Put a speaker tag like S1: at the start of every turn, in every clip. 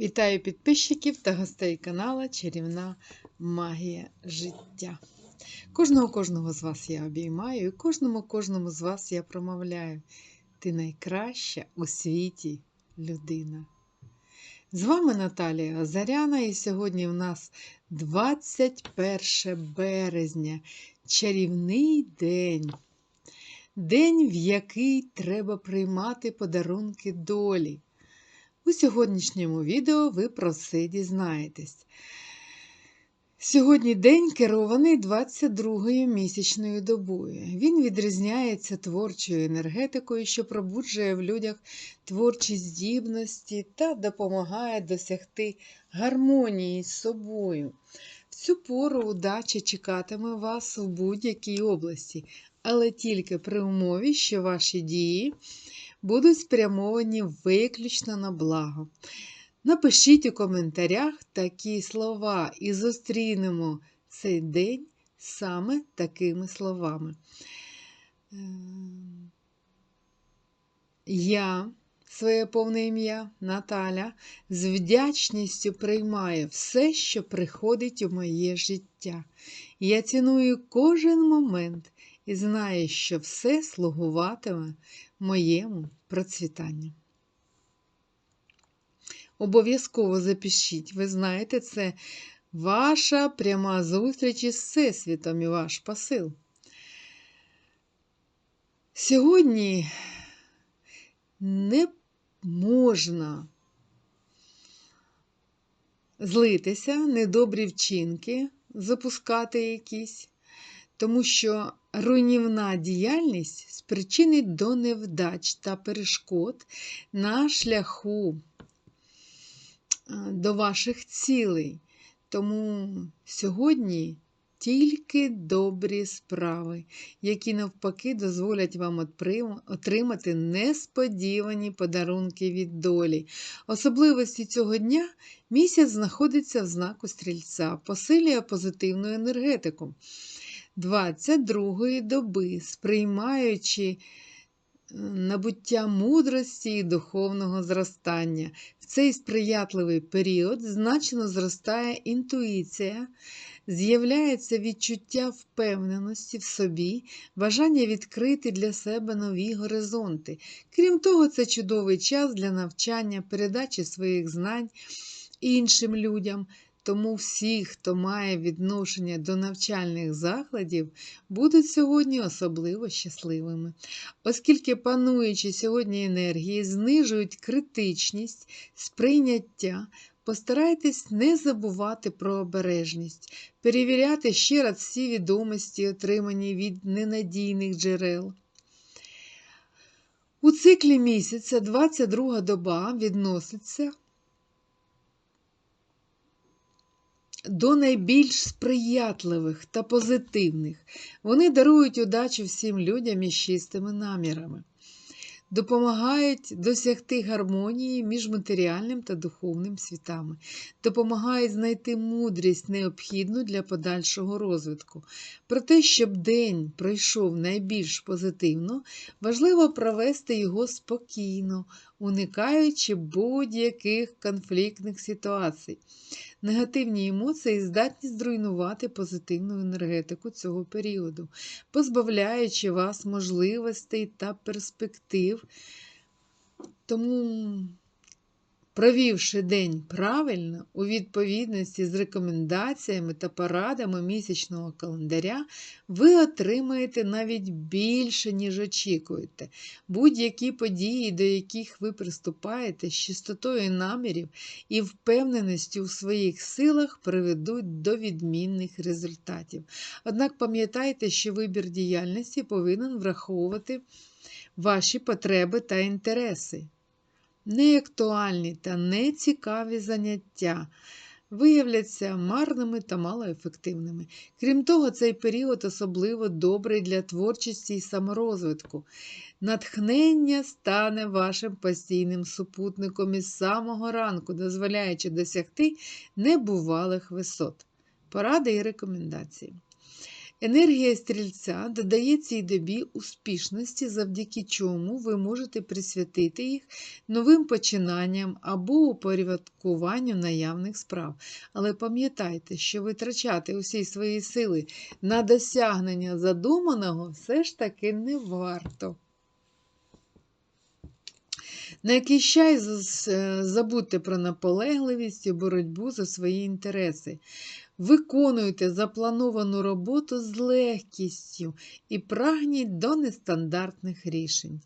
S1: Вітаю підписчиків та гостей канала Чарівна Магія життя. Кожного кожного з вас я обіймаю і кожному кожному з вас я промовляю. Ти найкраща у світі людина. З вами Наталія Озаряна, і сьогодні в нас 21 березня, чарівний день. День, в який треба приймати подарунки долі. У сьогоднішньому відео ви про це дізнаєтесь. Сьогодні день керований 22-ю місячною добою. Він відрізняється творчою енергетикою, що пробуджує в людях творчі здібності та допомагає досягти гармонії з собою. В цю пору удача чекатиме вас у будь-якій області, але тільки при умові, що ваші дії будуть спрямовані виключно на благо. Напишіть у коментарях такі слова і зустрінемо цей день саме такими словами. Ем, Я, своє повне ім'я Наталя, з вдячністю приймаю все, що приходить у моє життя. Я ціную кожен момент і знаю, що все слугуватиме моєму процвітанню. Обов'язково запишіть, ви знаєте, це ваша пряма зустріч із Всесвітом і ваш посил. Сьогодні не можна злитися, недобрі вчинки, запускати якісь, тому що руйнівна діяльність спричинить до невдач та перешкод на шляху до ваших цілей. Тому сьогодні тільки добрі справи, які навпаки дозволять вам отримати несподівані подарунки від долі. Особливості цього дня місяць знаходиться в знаку стрільця, посилює позитивну енергетику. 22-ї доби, сприймаючи набуття мудрості і духовного зростання. В цей сприятливий період значно зростає інтуїція, з'являється відчуття впевненості в собі, бажання відкрити для себе нові горизонти. Крім того, це чудовий час для навчання, передачі своїх знань іншим людям. Тому всі, хто має відношення до навчальних закладів, будуть сьогодні особливо щасливими, оскільки пануючі сьогодні енергії знижують критичність, сприйняття. Постарайтесь не забувати про обережність, перевіряти ще раз всі відомості, отримані від ненадійних джерел. У циклі місяця 22 доба відноситься до найбільш сприятливих та позитивних. Вони дарують удачу всім людям із чистими намірами, допомагають досягти гармонії між матеріальним та духовним світами, допомагають знайти мудрість, необхідну для подальшого розвитку. Про те, щоб день пройшов найбільш позитивно, важливо провести його спокійно, уникаючи будь-яких конфліктних ситуацій. Негативні емоції здатні зруйнувати позитивну енергетику цього періоду, позбавляючи вас можливостей та перспектив. Тому Провівши день правильно, у відповідності з рекомендаціями та порадами місячного календаря, ви отримаєте навіть більше, ніж очікуєте. Будь-які події, до яких ви приступаєте з чистотою намірів і впевненістю у своїх силах приведуть до відмінних результатів. Однак пам'ятайте, що вибір діяльності повинен враховувати ваші потреби та інтереси неактуальні та нецікаві заняття виявляться марними та малоефективними. Крім того, цей період особливо добрий для творчості і саморозвитку. Натхнення стане вашим постійним супутником із самого ранку, дозволяючи досягти небувалих висот. Поради і рекомендації. Енергія стрільця додає цій добі успішності, завдяки чому ви можете присвятити їх новим починанням або упорядкуванню наявних справ. Але пам'ятайте, що витрачати усі свої сили на досягнення задуманого все ж таки не варто. На якийсь час забудьте про наполегливість і боротьбу за свої інтереси. Виконуйте заплановану роботу з легкістю і прагніть до нестандартних рішень.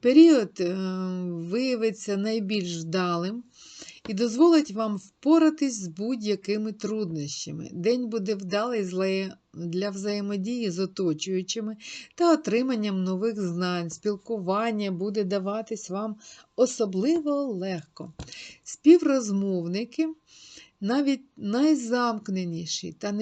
S1: Період е, виявиться найбільш вдалим і дозволить вам впоратись з будь-якими труднощами. День буде вдалий для взаємодії з оточуючими та отриманням нових знань. Спілкування буде даватись вам особливо легко. Співрозмовники навіть найзамкненіші та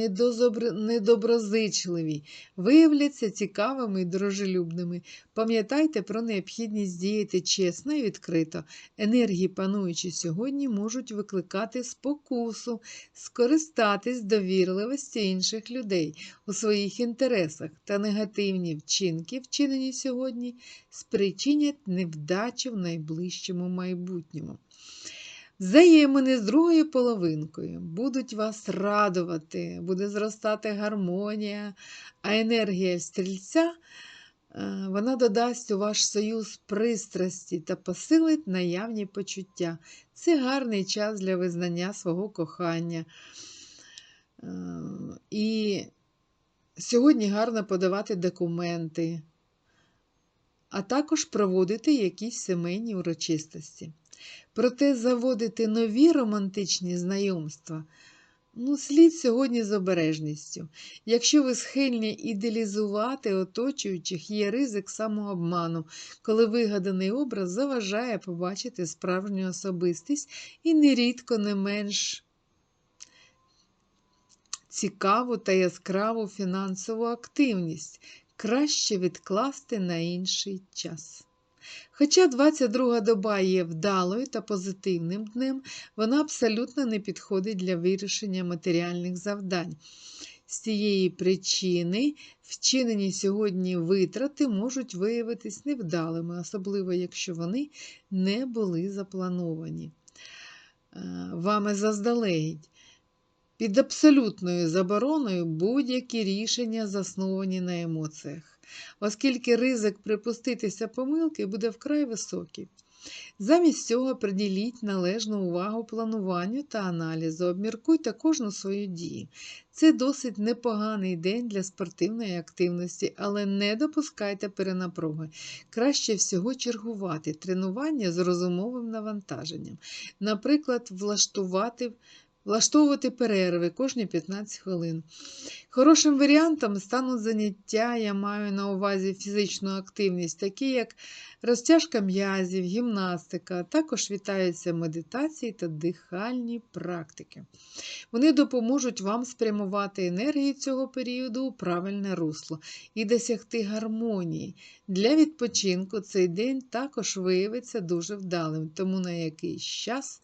S1: недоброзичливі виявляться цікавими і дружелюбними. Пам'ятайте про необхідність діяти чесно і відкрито. Енергії, пануючі сьогодні, можуть викликати спокусу, скористатись довірливості інших людей у своїх інтересах та негативні вчинки, вчинені сьогодні, спричинять невдачу в найближчому майбутньому. Взаємини з другою половинкою будуть вас радувати, буде зростати гармонія, а енергія стрільця е, вона додасть у ваш союз пристрасті та посилить наявні почуття. Це гарний час для визнання свого кохання. Е, і сьогодні гарно подавати документи, а також проводити якісь сімейні урочистості. Проте заводити нові романтичні знайомства ну, слід сьогодні з обережністю. Якщо ви схильні ідеалізувати оточуючих, є ризик самообману, коли вигаданий образ заважає побачити справжню особистість і нерідко не менш цікаву та яскраву фінансову активність краще відкласти на інший час. Хоча 22 доба є вдалою та позитивним днем, вона абсолютно не підходить для вирішення матеріальних завдань. З цієї причини вчинені сьогодні витрати можуть виявитись невдалими, особливо якщо вони не були заплановані. Е, вами заздалегідь. Під абсолютною забороною будь-які рішення засновані на емоціях оскільки ризик припуститися помилки буде вкрай високий. Замість цього приділіть належну увагу плануванню та аналізу, обміркуйте кожну свою дію. Це досить непоганий день для спортивної активності, але не допускайте перенапруги. Краще всього чергувати тренування з розумовим навантаженням. Наприклад, влаштувати влаштовувати перерви кожні 15 хвилин. Хорошим варіантом стануть заняття, я маю на увазі фізичну активність, такі як розтяжка м'язів, гімнастика, також вітаються медитації та дихальні практики. Вони допоможуть вам спрямувати енергію цього періоду у правильне русло і досягти гармонії. Для відпочинку цей день також виявиться дуже вдалим, тому на якийсь час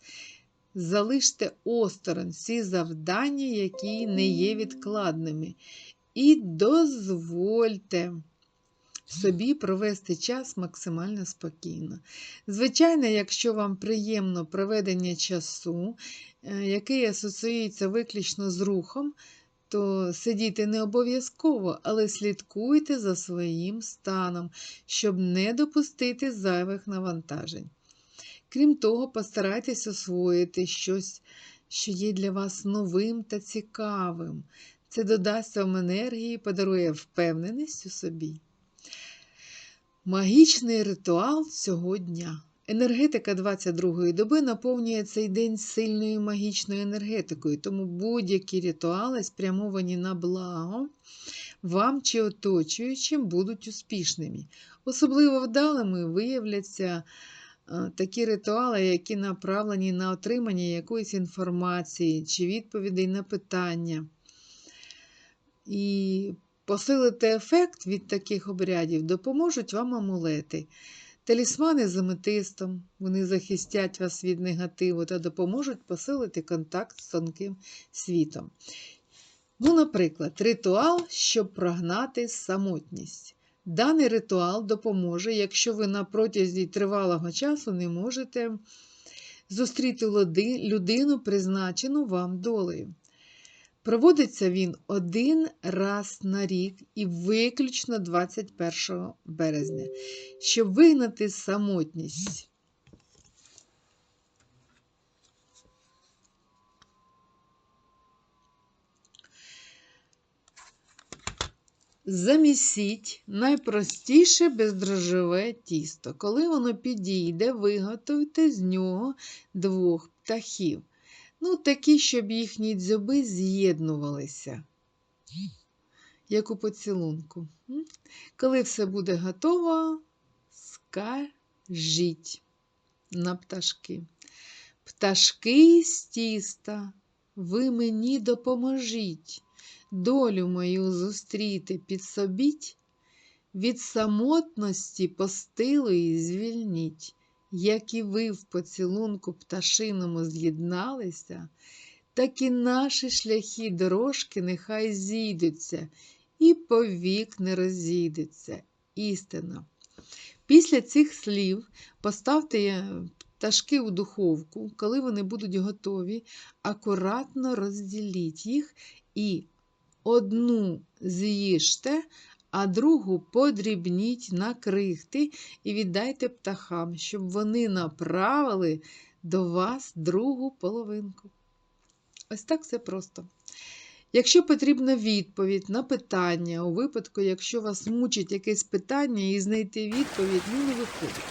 S1: Залиште осторонь всі завдання, які не є відкладними, і дозвольте собі провести час максимально спокійно. Звичайно, якщо вам приємно проведення часу, е, який асоціюється виключно з рухом, то сидіти не обов'язково, але слідкуйте за своїм станом, щоб не допустити зайвих навантажень. Крім того, постарайтесь освоїти щось, що є для вас новим та цікавим. Це додасть вам енергії, подарує впевненість у собі. Магічний ритуал цього дня. Енергетика 22-ї доби наповнює цей день сильною магічною енергетикою, тому будь-які ритуали, спрямовані на благо, вам чи оточуючим, будуть успішними. Особливо вдалими виявляться такі ритуали, які направлені на отримання якоїсь інформації чи відповідей на питання. І посилити ефект від таких обрядів допоможуть вам амулети. Талісмани з аметистом, вони захистять вас від негативу та допоможуть посилити контакт з тонким світом. Ну, наприклад, ритуал, щоб прогнати самотність. Даний ритуал допоможе, якщо ви на протязі тривалого часу не можете зустріти людину, призначену вам долею. Проводиться він один раз на рік і виключно 21 березня, щоб вигнати самотність. Замісіть найпростіше бездрожжеве тісто. Коли воно підійде, виготуйте з нього двох птахів. Ну, такі, щоб їхні дзьоби з'єднувалися, як у поцілунку. Коли все буде готово, скажіть на пташки. Пташки з тіста, ви мені допоможіть долю мою зустріти підсобіть, від самотності постилої звільніть, як і ви в поцілунку пташиному з'єдналися, так і наші шляхи дорожки нехай зійдуться, і повік не розійдеться. Істина. Після цих слів поставте пташки у духовку, коли вони будуть готові, акуратно розділіть їх і одну з'їжте, а другу подрібніть на крихти і віддайте птахам, щоб вони направили до вас другу половинку. Ось так все просто. Якщо потрібна відповідь на питання, у випадку, якщо вас мучить якесь питання і знайти відповідь, ну не виходить.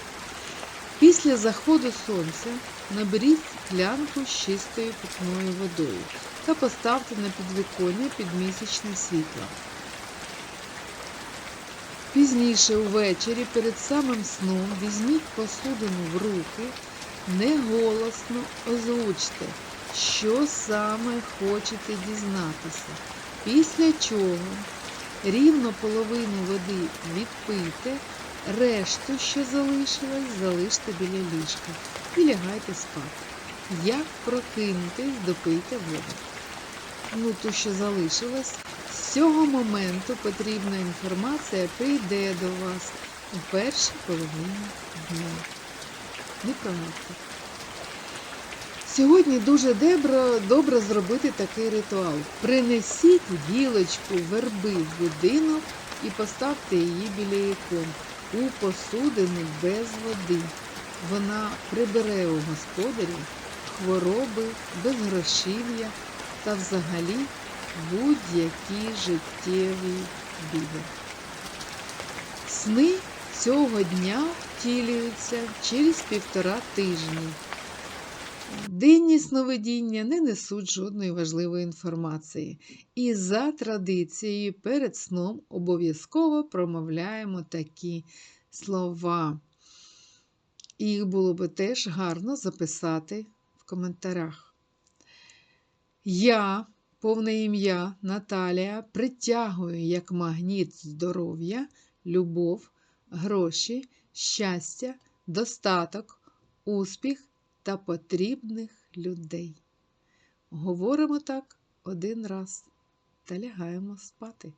S1: Після заходу сонця наберіть склянку з чистою питною водою та поставте на підвіконня під місячне світло. Пізніше увечері перед самим сном візьміть посудину в руки, неголосно озвучте, що саме хочете дізнатися, після чого рівно половину води відпийте, решту, що залишилось, залиште біля ліжка і лягайте спати. Як прокинутись, допийте воду. Ну, ту, що залишилось, з цього моменту потрібна інформація прийде до вас у першій половині дня. Не прогадьте. Сьогодні дуже добре, добре зробити такий ритуал. Принесіть гілочку верби в будинок і поставте її біля ікон у посудину без води. Вона прибере у господарів хвороби, безгрошів'я та взагалі будь-які життєві біди. Сни цього дня втілюються через півтора тижні. Денні сновидіння не несуть жодної важливої інформації. І за традицією перед сном обов'язково промовляємо такі слова. Їх було би теж гарно записати в коментарях. Я, повне ім'я Наталія, притягую як магніт здоров'я, любов, гроші, щастя, достаток, успіх та потрібних людей. Говоримо так один раз та лягаємо спати.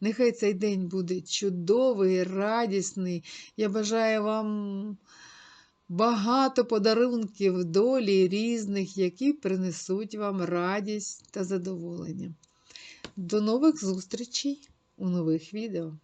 S1: Нехай цей день буде чудовий, радісний. Я бажаю вам багато подарунків долі різних, які принесуть вам радість та задоволення. До нових зустрічей у нових відео.